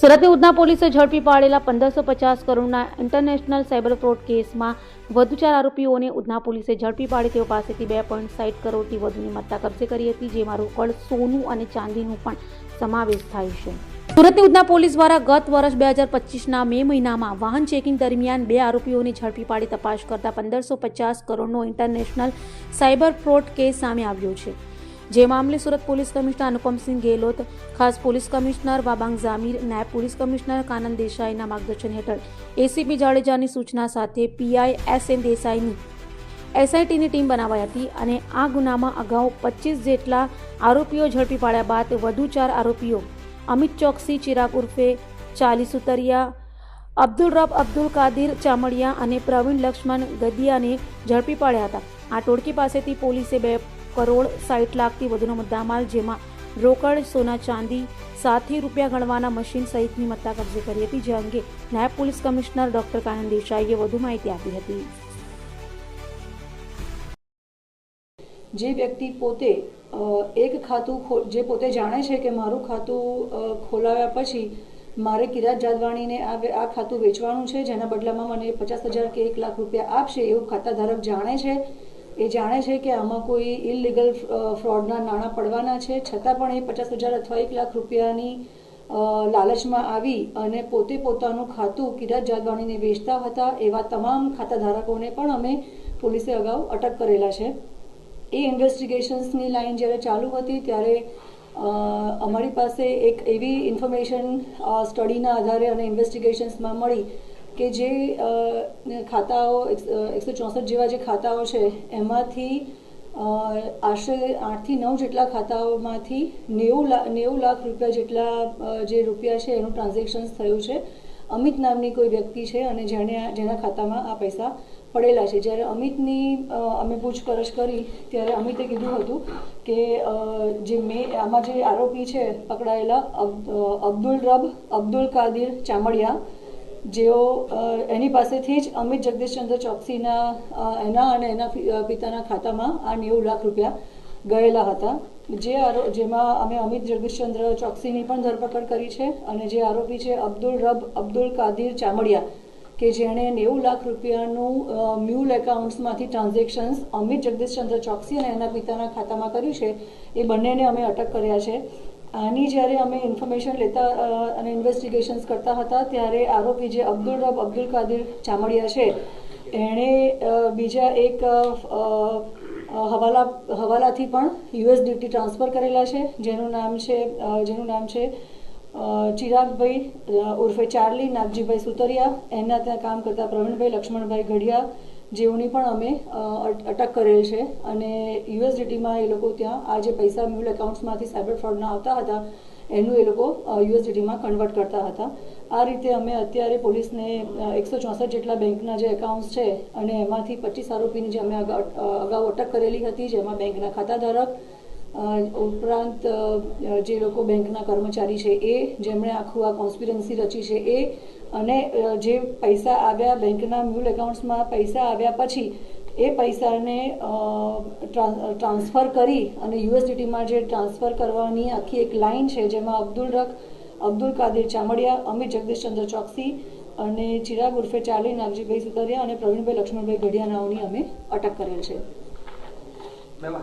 સુરતની ઉધના પોલીસે ઝડપી પાડેલા પંદરસો પચાસ કરોડના ઇન્ટરનેશનલ સાયબર ફ્રોડ કેસમાં વધુ ચાર આરોપીઓને ઉધના પોલીસે ઝડપી પાડી. તેઓ પાસેથી બે પોઈન્ટ સાઠ કરોડથી વધુની મત્તા કબજે કરી હતી, જેમાં રોકડ, સોનું અને ચાંદીનું પણ સમાવેશ થાય છે. સુરતની ઉધના પોલીસ દ્વારા ગત વર્ષ બે હજાર પચીસના મે મહિનામાં વાહન ચેકિંગ દરમિયાન બે આરોપીઓને ઝડપી પાડી તપાસ કરતા પંદરસો પચાસ કરોડનો ઇન્ટરનેશનલ સાયબર ફ્રોડ કેસ સામે આવ્યો છે. જે મામલે સુરત પોલીસ કમિશનર અનુપમસિંહ ગેહલોત, ખાસ પોલીસ કમિશનર વાબાંગ જામીર નાયબ પોલીસ કમિશનર કાનન દેસાઈના માર્ગદર્શન હેઠળ એસીપી જાડેજાની સૂચના સાથે પીઆઈ એસ એન દેસાઈની એસઆઈટીની ટીમ બનાવાઈ હતી અને આ ગુનામાં અગાઉ પચીસ જેટલા આરોપીઓ ઝડપી પાડ્યા બાદ વધુ ચાર આરોપીઓ અમિત ચોકસી, ચિરાગ ઉર્ફે ચાલી સુતરિયા અબ્દુલ રબ, અબ્દુલ કાદિર ચામડિયા અને પ્રવીણ લક્ષ્મણ ગદિયાને ઝડપી પાડ્યા હતા. આ ટોળકી પાસેથી પોલીસે બે કરોડ સાઠ લાખથી વધુનો મુદ્દામાલ, જેમાં રોકડ, સોના ચાંદી, સાતથી રૂપિયા ગણવાના મશીન સહિતની મત્તા કબજે કરી હતી, જે અંગે નાયબ પોલીસ કમિશનર ડોક્ટર કાનન દેસાઈએ વધુ માહિતી આપી હતી. જે વ્યક્તિ પોતે એક ખાતું જે પોતે જાણે છે કે મારું ખાતું ખોલાવ્યા પછી મારે કિરાત જાદવાણીને આ ખાતું વેચવાનું છે, જેના બદલામાં મને પચાસ હજાર કે એક લાખ રૂપિયા આપશે, એવું ખાતાધારક જાણે છે એ જાણે છે કે આમાં કોઈ ઇલીગલ ફ્રોડના નાણાં પડવાના છે. છતાં પણ એ પચાસ હજાર અથવા એક લાખ રૂપિયાની લાલચમાં આવી અને પોતે પોતાનું ખાતું કિરાત જાદવાણીને વેચતા હતા એવા તમામ ખાતાધારકોને પણ અમે પોલીસે અગાઉ અટક કરેલા છે. એ ઇન્વેસ્ટિગેશન્સની લાઈન જ્યારે ચાલુ હતી ત્યારે અમારી પાસે એક એવી ઇન્ફોર્મેશન સ્ટડીના આધારે અને ઇન્વેસ્ટિગેશન્સમાં મળી કે જે ખાતાઓ એકસો ચોસઠ જેવા જે ખાતાઓ છે, એમાંથી આશરે આઠથી નવ જેટલા ખાતાઓમાંથી નેવું લાખ નેવું લાખ રૂપિયા જેટલા જે રૂપિયા છે એનું ટ્રાન્ઝેક્શન્સ થયું છે. અમિત નામની કોઈ વ્યક્તિ છે અને જેણે જેના ખાતામાં આ પૈસા પડેલા છે. જ્યારે અમિતની અમે પૂછપરછ કરી, ત્યારે અમિતે કીધું હતું કે જે મે, આમાં જે આરોપી છે, પકડાયેલા અબ- અબ્દુલ રબ, અબ્દુલ કાદિર ચામડિયા જેઓ એની પાસેથી જ અમિત જગદીશચંદ્ર ચોકસીના એના અને એના પિતાના ખાતામાં આ નેવું લાખ રૂપિયા ગયેલા હતા. જે જેમાં અમે અમિત જગદીશચંદ્ર ચોકસીની પણ ધરપકડ કરી છે અને જે આરોપી છે અબ્દુલ રબ, અબ્દુલ કાદિર ચામડિયા, કે જેણે નેવું લાખ રૂપિયાનું મ્યુલ એકાઉન્ટ્સમાંથી ટ્રાન્ઝેક્શન્સ અમિત જગદીશચંદ્ર ચોકસી અને એના પિતાના ખાતામાં કર્યું છે, એ બંનેને અમે અટક કર્યા છે. આની જ્યારે અમે ઇન્ફોર્મેશન લેતા અને ઇન્વેસ્ટિગેશન્સ કરતા હતા, ત્યારે આરોપી જે અબ્દુલ રબ, અબ્દુલ કાદિર ચામડિયા છે, એણે બીજા એક હવાલા, હવાલાથી પણ યુએસડીટી ટ્રાન્સફર કરેલા છે, જેનું નામ છે જેનું નામ છે ચિરાગભાઈ ઉર્ફે ચાર્લી નાગજીભાઈ સુતરિયા. એના ત્યાં કામ કરતા પ્રવીણભાઈ, લક્ષ્મણભાઈ ઘડિયા જેઓની પણ અમે અટક કરેલ છે. અને યુએસડીટીમાં એ લોકો ત્યાં, આ જે પૈસા મ્યુલ એકાઉન્ટ્સમાંથી સાયબર ફ્રોડના આવતા હતા, એનું એ લોકો યુએસડીટીમાં કન્વર્ટ કરતા હતા. આ રીતે અમે અત્યારે પોલીસને એકસો ચોસઠ જેટલા બેંકના જે એકાઉન્ટ્સ છે, અને એમાંથી પચીસ આરોપીની જે અમે અગાઉ અટક કરેલી હતી, જેમાં બેંકના ખાતાધારક ઉપરાંત જે લોકો બેંકના કર્મચારી છે એ, જેમણે આખું આ કોન્સ્પિરન્સી રચી છે એ, અને જે પૈસા આવ્યા બેંકના મ્યુલ એકાઉન્ટ્સમાં પૈસા આવ્યા પછી, એ પૈસાને ટ્રાન્સફર કરી અને યુએસડીટીમાં જે ટ્રાન્સફર કરવાની આખી એક લાઈન છે, જેમાં અબ્દુલ રક, અબ્દુલ કાદિર ચામડિયા, અમિત જગદીશચંદ્ર ચોકસી અને ચિરાગ ઉર્ફે ચાલી, નાગજીભાઈ સુતરિયા અને પ્રવીણભાઈ લક્ષ્મણભાઈ ગઢિયાનાઓની અમે અટક કરેલ છે.